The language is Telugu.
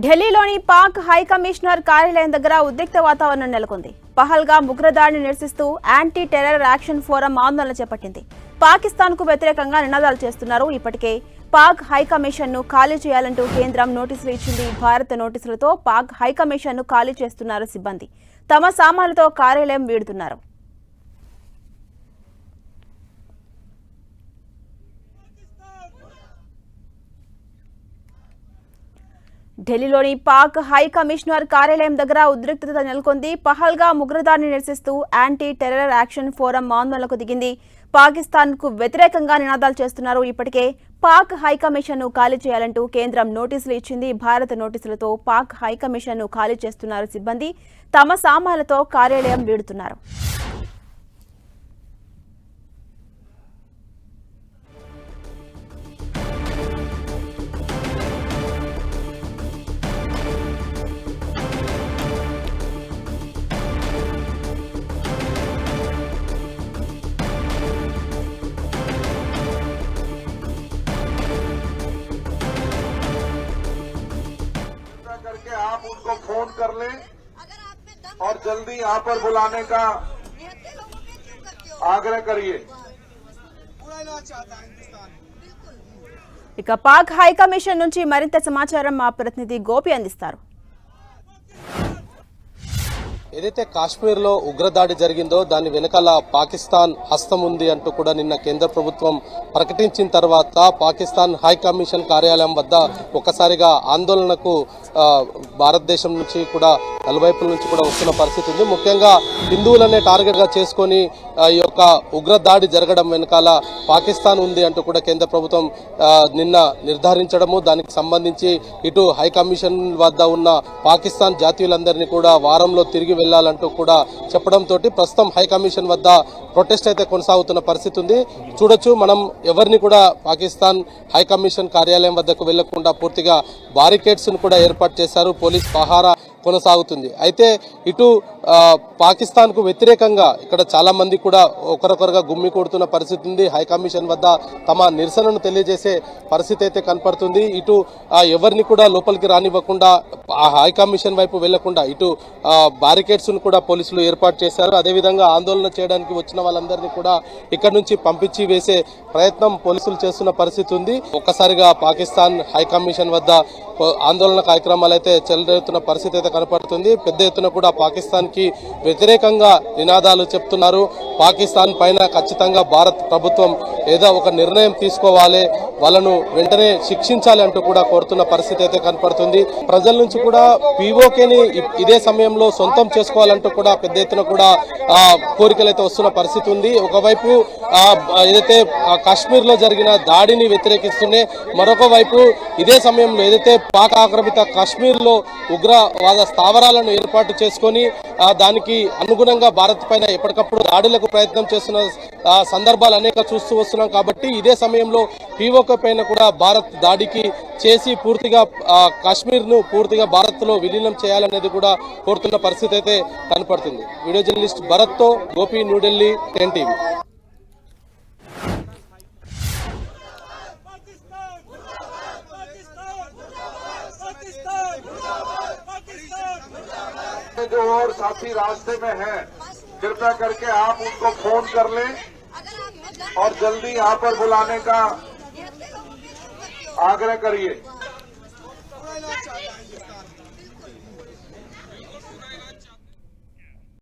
ఢిల్లీలోని పాక్ హై కమిషనర్ కార్యాలయం దగ్గర ఉద్రిక్త వాతావరణం నెలకొంది. పహల్గా ఉగ్రదాడిని నిరసిస్తూ యాంటీ టెర్రర్ యాక్షన్ ఫోరం ఆందోళన చేపట్టింది. పాకిస్తాన్కు వ్యతిరేకంగా నినాదాలు చేస్తున్నారు. ఇప్పటికే పాక్ హై కమిషన్ను ఖాళీ చేయాలంటూ కేంద్రం నోటీసులు ఇచ్చింది. భారత నోటీసులతో పాక్ హై ను ఖాళీ చేస్తున్నారు సిబ్బంది. తమ సామాన్లతో కార్యాలయం వీడుతున్నారు. ఢిల్లీలోని పాక్ హై కమిషనర్ కార్యాలయం దగ్గర ఉద్రిక్తత నెలకొంది. పహల్గా ఉగ్రదాడిని నిరసిస్తూ యాంటీ టెర్రర్ యాక్షన్ ఫోరం ఆందోళనకు దిగింది. పాకిస్తాన్కు వ్యతిరేకంగా నినాదాలు చేస్తున్నారు. ఇప్పటికే పాక్ హై ఖాళీ చేయాలంటూ కేంద్రం నోటీసులు ఇచ్చింది. భారత నోటీసులతో పాక్ హై ఖాళీ చేస్తున్నారు సిబ్బంది. తమ సామాన్లతో కార్యాలయం వీడుతున్నారు. कर लें अगर आप में दम और जल्दी यहाँ पर बुलाने का रहते लोगों पे क्यों करते हो आग्रह करिए ఇక పాక్ హై కమిషన్ నుంచి మరింత సమాచారం మా ప్రతినిధి గోపి అందిస్తారు ఏదైతే కాశ్మీర్లో ఉగ్రదాడి జరిగిందో దాని వెనకాల పాకిస్తాన్ హస్తం ఉంది అంటూ కూడా నిన్న కేంద్ర ప్రభుత్వం ప్రకటించిన తర్వాత పాకిస్తాన్ హై కమిషన్ కార్యాలయం వద్ద ఒక్కసారిగా ఆందోళనకు భారతదేశం నుంచి కూడా నలువైపుల నుంచి కూడా వస్తున్న పరిస్థితి ఉంది. ముఖ్యంగా హిందువులనే టార్గెట్గా చేసుకొని ఈ యొక్క ఉగ్రదాడి జరగడం వెనకాల పాకిస్తాన్ ఉంది అంటూ కూడా కేంద్ర ప్రభుత్వం నిన్న నిర్ధారించడము. దానికి సంబంధించి ఇటు హై కమిషన్ వద్ద ఉన్న పాకిస్తాన్ జాతీయులందరినీ కూడా వారంలో తిరిగి వెళ్ళాలంటూ కూడా చెప్పడంతో ప్రస్తుతం హై కమిషన్ వద్ద ప్రొటెస్ట్ అయితే కొనసాగుతున్న పరిస్థితి ఉంది. చూడొచ్చు మనం ఎవరిని కూడా పాకిస్తాన్ హై కమిషన్ కార్యాలయం వద్దకు వెళ్ళకుండా పూర్తిగా బారికేడ్స్ను కూడా ఏర్పాటు చేశారు. పోలీస్ పహారా కొనసాగుతుంది. అయితే ఇటు పాకిస్తాన్కు వ్యతిరేకంగా ఇక్కడ చాలా మంది కూడా ఒకరొకరుగా గుమ్మి కొడుతున్న పరిస్థితి ఉంది. హై కమిషన్ వద్ద తమ నిరసనను తెలియజేసే పరిస్థితి అయితే కనపడుతుంది. ఇటు ఎవరిని కూడా లోపలికి రానివ్వకుండా ఆ హై కమిషన్ వైపు వెళ్ళకుండా ఇటు బ్యారికేడ్స్ను కూడా పోలీసులు ఏర్పాటు చేశారు. అదేవిధంగా ఆందోళన చేయడానికి వచ్చిన వాళ్ళందరినీ కూడా ఇక్కడ నుంచి పంపించి వేసే ప్రయత్నం పోలీసులు చేస్తున్న పరిస్థితి ఉంది. ఒక్కసారిగా పాకిస్తాన్ హై కమిషన్ వద్ద ఆందోళన కార్యక్రమాలు అయితే చెలరేగుతున్న పరిస్థితి అయితే కనపడుతుంది. పెద్ద ఎత్తున కూడా పాకిస్తాన్ కి వ్యతిరేకంగా నినాదాలు చెప్తున్నారు. పాకిస్తాన్ పైన ఖచ్చితంగా భారత్ ప్రభుత్వం ఏదో ఒక నిర్ణయం తీసుకోవాలి. వాళ్ళను వెంటనే శిక్షించాలి అంటూ కూడా కోరుతున్న పరిస్థితి అయితే కనపడుతుంది. ప్రజల నుంచి కూడా పీఓకేని ఇదే సమయంలో సొంతం చేసుకోవాలంటూ కూడా పెద్ద ఎత్తున కూడా కోరికలు అయితే వస్తున్న పరిస్థితి ఉంది. ఒకవైపు ఏదైతే ఆ, కాశ్మీర్లో జరిగిన దాడిని వ్యతిరేకిస్తూనే మరొక వైపు ఇదే సమయంలో ఏదైతే పాక్ ఆక్రమిత కాశ్మీర్లో ఉగ్రవాద స్థావరాలను ఏర్పాటు చేసుకొని దానికి అనుగుణంగా భారత్ పైన ఎప్పటికప్పుడు దాడులకు ప్రయత్నం చేస్తున్న సందర్భాలు అనేక చూస్తూ వస్తున్నాం కాబట్టి ఇదే సమయంలో పీఓకే పైన కూడా భారత్ దాడికి చేసి పూర్తిగా కాశ్మీర్ను కాశ్మీర్ను పూర్తిగా భారత్లో విలీనం చేయాలనేది కూడా కోరుతున్న పరిస్థితి అయితే కనపడుతుంది. వీడియో జర్నలిస్ట్ భరత్తో గోపి న్యూఢిల్లీ టెన్ టీవీ. जो और साथी रास्ते में हैं, कृपया करके आप उनको फ़ोन कर लें और जल्दी यहाँ पर बुलाने का आग्रह करिए।